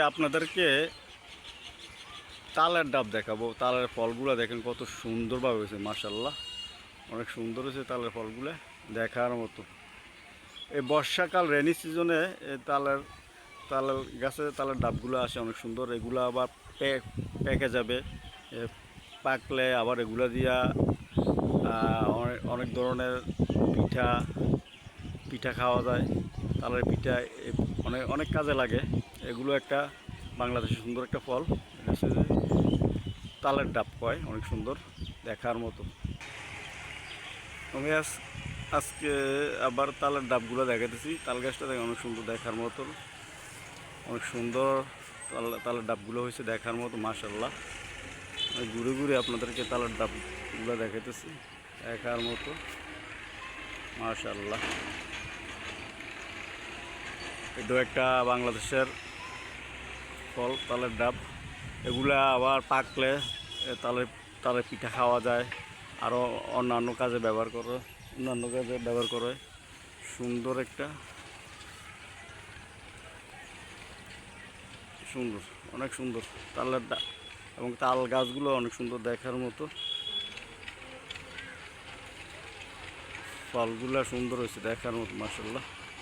আপনাদেরকে তালের ডাব দেখাবো। তালের ফলগুলো দেখেন কত সুন্দরভাবে হয়েছে মাসাল্লাহ অনেক সুন্দর হয়েছে তালের ফলগুলো দেখার মতো। এই বর্ষাকাল রেনি সিজনে তালের তালের গাছে তালের ডাবগুলো আসে অনেক সুন্দর। এগুলো আবার পে- পেকে যাবে। পাকলে আবার এগুলো দিয়া অনেক ধরনের পিঠা পিঠা খাওয়া যায়। তালের পিঠা অনেক অনেক কাজে লাগে। এগুলো একটা বাংলাদেশের সুন্দর একটা ফল। তালের ডাব কয়, অনেক সুন্দর, দেখার মতো। আমি আজ, আজকে আবার তালের ডাবগুলো দেখাতেছি তাল গাছটা দেখে অনেক সুন্দর দেখার মতো। অনেক সুন্দর তাল, তালের ডাবগুলো হয়েছে দেখার মতো মাশাল্লাহ আমি ঘুরে ঘুরে আপনাদেরকে তালের ডাবগুলো দেখাতেছি দেখার মতো। মাশাল্লাহ এটাও একটা বাংলাদেশের ফল, তালের ডাব, এগুলা আবার পাকলে এ তালের তালের পিঠা খাওয়া যায়। আরও অন্যান্য কাজে ব্যবহার করে, অন্যান্য কাজে ব্যবহার করে। সুন্দর একটা, সুন্দর, অনেক সুন্দর তালের ডাব এবং তাল গাছগুলো অনেক সুন্দর দেখার মতো। ফলগুলো সুন্দর হয়েছে দেখার মতো মাসাল্লাহ